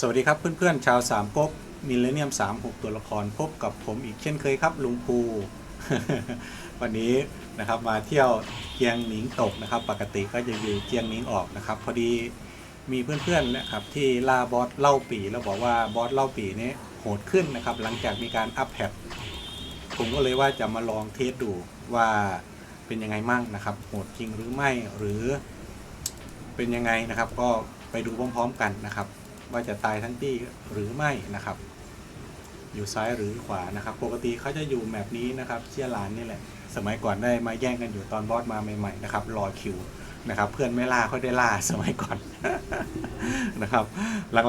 สวัสดีครับเพื่อนๆ ชาวสามก๊กมิลเลนเนียม 36 ตัวละครพบกับผมอีกเช่นเคยครับ ลุงภูวันนี้นะครับมาเที่ยวเจียงหนิงตกนะครับ ปกติก็จะอยู่เจียงหนิงออกนะครับ พอดีมีเพื่อนๆนะครับที่ล่าบอสเล่าปีแล้วบอกว่าบอสเล่าปีนี้โหดขึ้นนะครับ หลังจากมีการอัปแพดผมก็เลยว่าจะมาลองเทสดูว่าเป็นยังไงมั่งนะครับ โหดจริงหรือไม่หรือเป็นยังไงนะครับ ก็ไปดูพร้อมๆกันนะครับ ว่าจะตายทั้งที่หรือไม่นะครับ อยู่ซ้ายหรือขวานะครับ ปกติเขาจะอยู่แมปนี้นะครับเชียร์ลานนี่แหละ สมัยก่อนได้มาแย่งกันอยู่ตอนบอสมาใหม่ๆนะครับรอคิวนะครับ เพื่อนไม่ล่าเขาได้ล่าสมัยก่อนนะครับ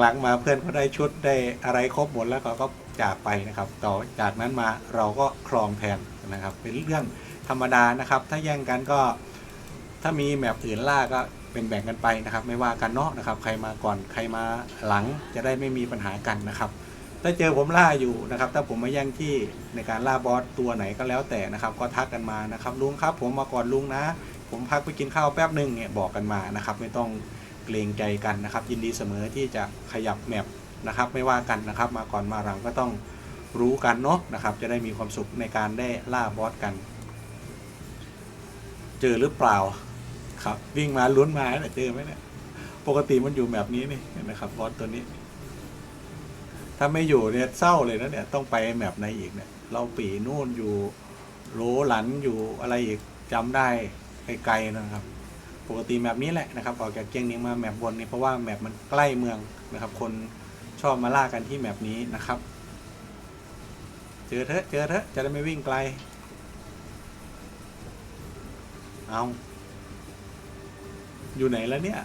หลังๆมาเพื่อนเขาได้ชุดได้อะไรครบหมดแล้วเขาก็จากไปนะครับ ต่อจากนั้นมาเราก็ครองแทนนะครับ เป็นเรื่องธรรมดานะครับ ถ้าแย่งกันก็ถ้ามีแมปอื่นล่าก็ เป็นแบ่งกันไปนะครับ ไม่ว่ากันเนาะนะครับ ใครมาก่อนใครมาหลังจะได้ไม่มีปัญหากันนะครับ ถ้าเจอผมล่าอยู่นะครับ ถ้าผมมาแย่งที่ในการล่าบอสตัวไหนก็แล้วแต่นะครับ ก็ทักกันมานะครับลุงครับ ผมมาก่อนลุงนะ ผมพักไปกินข้าวแป๊บหนึ่งเนี่ยบอกกันมานะครับ ไม่ต้องเกรงใจกันนะครับ ยินดีเสมอที่จะขยับแมปนะครับ ไม่ว่ากันนะครับ มาก่อนมาหลังก็ต้องรู้กันเนาะนะครับ จะได้มีความสุขในการได้ล่าบอสกัน เจอหรือเปล่า ครับ วิ่งมาลุ้นมาเนี่ยเจอไหมเนี่ยปกติมันอยู่แบบนี้นี่เห็นะครับบอสตัวนี้ ถ้าไม่อยู่เนี่ยเศร้าเลยนะเนี่ยต้องไปแมปไหนอีกเนี่ย เราปีนู่นอยู่โหลหลันอยู่อะไรอีกจำได้ไกลๆนะครับ ปกติแมปนี้แหละนะครับออกจากเจียงเนียงมาแมปบนนี่เพราะว่าแมปมันใกล้เมืองนะครับ คนชอบมาล่ากันที่แมปนี้นะครับ เจอเถอะเจอเถอะจะได้ไม่วิ่งไกล เอา อยู่ไหนแล้วเนี่ย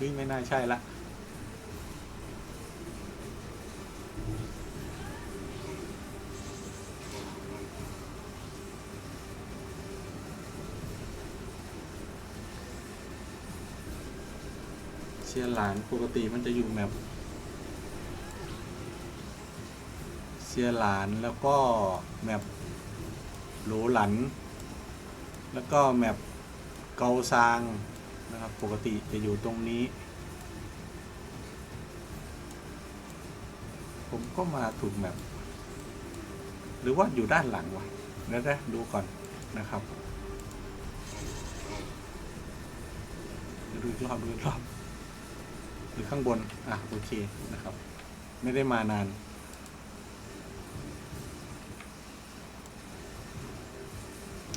วิ่งไม่น่าใช่ละเชียร์หลานปกติมันจะอยู่แมปเชียร์หลานแล้วก็แมปหลหลัน แล้วก็แมปเกาซางนะครับ ปกติจะอยู่ตรงนี้ ผมก็มาถูกแมปหรือว่าอยู่ด้านหลังวะเดี๋ยวนะดูก่อนนะครับดูอีกรอบดูอีกรอบหรือข้างบน อะ โอเคนะครับ ไม่ได้มานาน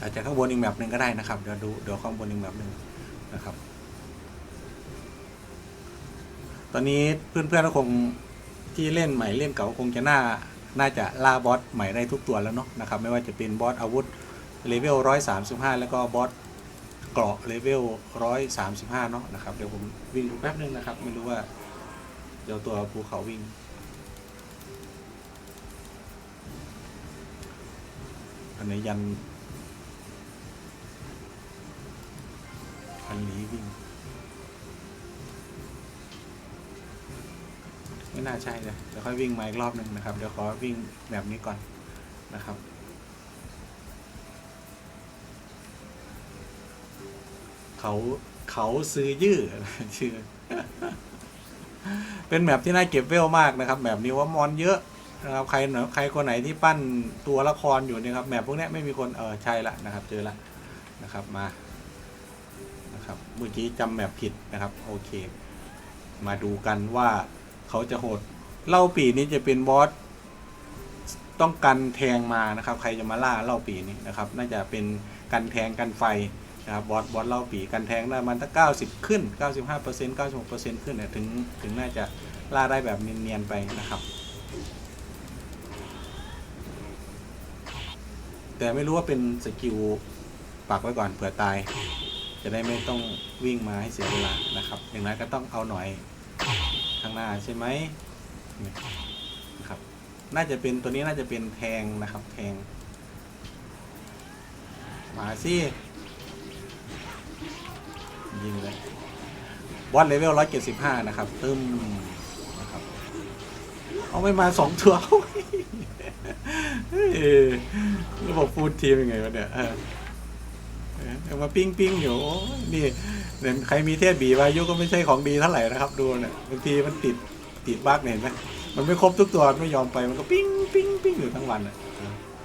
อาจจะข้างบนอีกแมปหนึ่งก็ได้นะครับ เดี๋ยวดูเดี๋ยวข้างบนอีกแมปหนึ่งนะครับ ตอนนี้เพื่อนๆก็คงที่เล่นใหม่เล่นเก่าคงจะน่าน่าจะล่าบอสใหม่ได้ทุกตัวแล้วเนาะนะครับ ไม่ว่าจะเป็นบอสอาวุธเลเวลร้อยสามสิบห้าแล้วก็บอสเกราะเลเวลร้อยสามสิบห้าเนาะนะครับเดี๋ยวผมวิ่งดูแป๊บนึงนะครับ ไม่รู้ว่า เดี๋ยวตัวภูเขาวิ่งอันนี้ยัน คันนี้วิ่ง ไม่น่าใช่เลยเดี๋ยวค่อยวิ่งมาอีกรอบหนึ่งนะครับ เดี๋ยวขอวิ่งแบบนี้ก่อนนะครับเขาเขาซื้อยื้อชื่อเป็นแมปที่น่าเก็บเวลมากนะครับ แบบนี้ว่ามอนเยอะนะครับใครหนใครคนไหนที่ปั้นตัวละครอยู่เนี่ยครับแมปพวกนี้ไม่มีคนเออใช่ละนะครับ เจอละนะครับมา นะครับ เมื่อกี้จำแมปผิดนะครับ โอเค มาดูกันว่าเขาจะโหดเล่าปีนี้จะเป็นบอสต้องกันแทงมานะครับ ใครจะมาล่าเล่าปีนี้นะครับ น่าจะเป็นกันแทงกันไฟนะครับบอสบอสเล่าปีกันแทงได้มันตั้งเก้าสิบขึ้นเก้าสิบห้าเปอร์เซ็นต์เก้าสิบหกเปอร์เซ็นต์ขึ้นเนี่ยถึงถึงน่าจะล่าได้แบบเนียนๆไปนะครับแต่ไม่รู้ว่าเป็นสกิลปักไว้ก่อนเผื่อตาย จะได้ไม่ต้องวิ่งมาให้เสียเวลานะครับ อย่างนั้นก็ต้องเอาหน่อยข้างหน้าใช่ไหมนะครับ น่าจะเป็นตัวนี้น่าจะเป็นแทงนะครับแทง มาสิยิงเลยบอสเลเวลร้อยเจ็ดสิบห้านะครับ ตึมนะครับ เอาไม่มาสองตัวเฮ้ยระบบฟูดทีมยังไงวะเนี่ย เออเออเอามาปิ้งปิ้งอยู่นี่เนี่ยใครมีเทพบีวายุก็ไม่ใช่ของดีเท่าไหร่นะครับ ดูเนี่ยบางทีมันติดติดบั๊กเนี่ยเห็นไหมมันไม่ครบทุกตัวไม่ยอมไปมันก็ปิ้งปิ้งปิ้งอยู่ทั้งวันอะ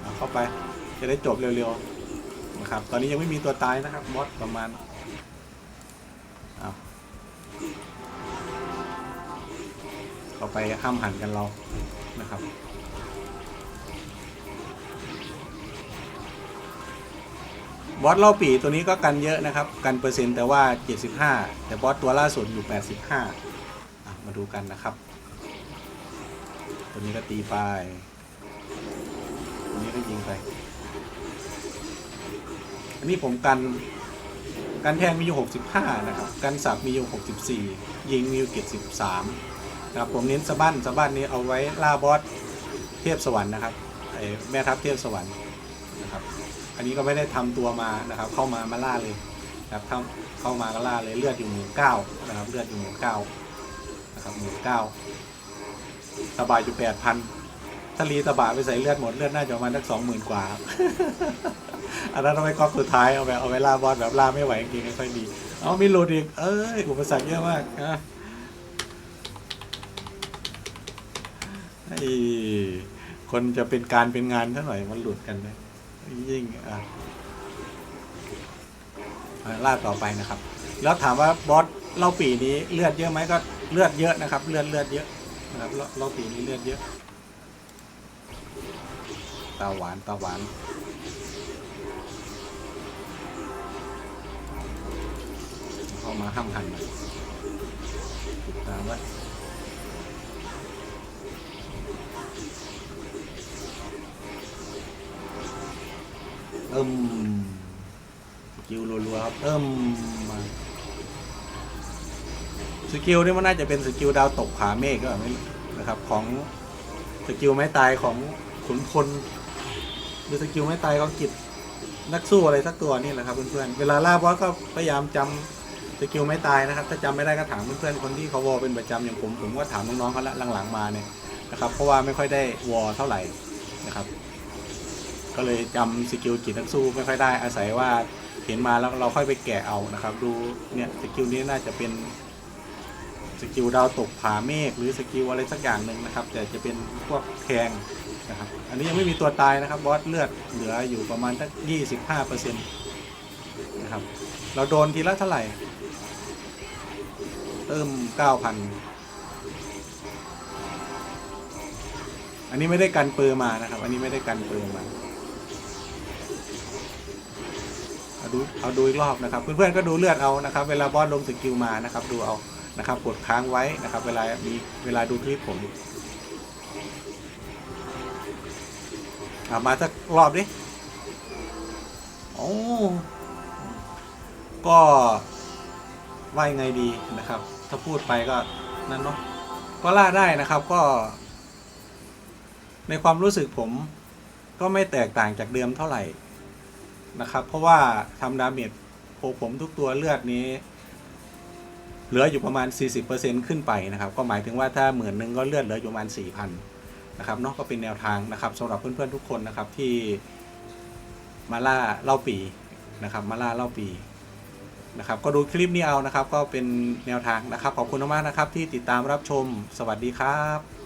เอาเข้าไปจะได้จบเร็วๆนะครับ ตอนนี้ยังไม่มีตัวตายนะครับมอสประมาณเอาเข้าไปห้ามหันกันเรานะครับ บอสเล่าปีตัวนี้ก็กันเยอะนะครับ กันเปอร์เซ็นต์แต่ว่า 75 แต่บอสตัวล่าสุดอยู่ 85 มาดูกันนะครับ ตัวนี้ก็ตีไปตัวนี้ก็ยิงไป อันนี้ผมกัน กันแทงมีอยู่ 65 นะครับ กันสับมีอยู่ 64 ยิงมีอยู่73 นะครับ ผมเน้นสะบั้นสะบั้นนี้เอาไว้ล่าบอสเทพสวรรค์นะครับไอแม่ทัพเทพสวรรค์นะครับ อันนี้ก็ไม่ได้ทำตัวมานะครับ เข้ามามาล่าเลยนะครับเข้าเข้ามาก็ล่าเลยเลือดอยู่หมื่นเก้านะครับ เลือดอยู่หมื่นเก้านะครับหมื่นเก้าตบายอยู่แปดพันถ้ารีตะบาไปใส่เลือดหมดเลือดน่าจะประมาณสักสองหมื่นกว่า อันนั้นเอาไว้ก๊อกสุดท้ายเอาไปเอาไว้ล่าบอสแบบล่าไม่ไหวจริงๆค่อยดี เอามีโหลดอีก เอ้ย อุปสรรคเยอะมากนะไอคนจะเป็นการเป็นงานเท่าไหร่มันหลุดกันเล ยิ่งอะล่าต่อไปนะครับ แล้วถามว่าบอสเล่าปีนี้เลือดเยอะไหมก็เลือดเยอะนะครับ เลือดเลือดเยอะนะครับเล่าปีนี้เลือดเยอะตาหวานตาหวานเข้ามาห้ามหันหน่อยติดตามไว้ เอิ่มสกิลรัวๆครับเอิ่มมาสกิลนี่มันน่าจะเป็นสกิลดาวตกผาเมฆก็ไม่รู้นะครับของสกิลไม้ตายของขุนพลหรือสกิลไม้ตายของกิจนักสู้อะไรสักตัวนี่แหละครับเพื่อนๆเวลาล่าบอสก็พยายามจำสกิลไม้ตายนะครับ ถ้าจำไม่ได้ก็ถามเพื่อนๆคนที่เขาวอเป็นประจำอย่างผมผมก็ถามน้องๆเขาละหลังๆมาเนี่ยนะครับเพราะว่าไม่ค่อยได้วอเท่าไหร่นะครับ ก็เลยจำสกิลจิตนักสู้ไม่ค่อยได้อาศัยว่าเห็นมาแล้วเราค่อยไปแกะเอานะครับ ดูเนี่ยสกิลนี้น่าจะเป็นสกิลดาวตกผาเมฆหรือสกิลอะไรสักอย่างหนึ่งนะครับ แต่จะเป็นพวกแทงนะครับอันนี้ยังไม่มีตัวตายนะครับบอสเลือดเหลืออยู่ประมาณสักยี่สิบห้าเปอร์เซ็นต์นะครับเราโดนทีละเท่าไหร่ เติมเก้าพันอันนี้ไม่ได้กันเปอร์มานะครับ อันนี้ไม่ได้กันเปอร์มา เอาดูเอาดูอีกรอบนะครับ เพื่อนๆก็ดูเลือดเอานะครับ เวลาบอสลงสกิลมานะครับ ดูเอานะครับกดค้างไว้นะครับ เวลามีเวลาดูคลิปผมอามาสักรอบดิโอ้ก็ว่ายังไงดีนะครับ ถ้าพูดไปก็นั่นเนาะก็ล่าได้นะครับก็ ในความรู้สึกผมก็ไม่แตกต่างจากเดิมเท่าไหร่ นะครับ เพราะว่าทำดาเมจโอผมทุกตัวเลือดนี้ เหลืออยู่ประมาณ 40%ขึ้นไปนะครับ ก็หมายถึงว่าถ้าหมื่นหนึ่งก็เลือดเหลืออยู่ประมาณ4,000นะครับเนาะก็เป็นแนวทางนะครับสำหรับเพื่อนๆทุกคนนะครับที่มาล่าเล่าปีนะครับมาล่าเล่าปีนะครับก็ดูคลิปนี้เอานะครับ ก็เป็นแนวทางนะครับ ขอบคุณมากนะครับที่ติดตามรับชมสวัสดีครับ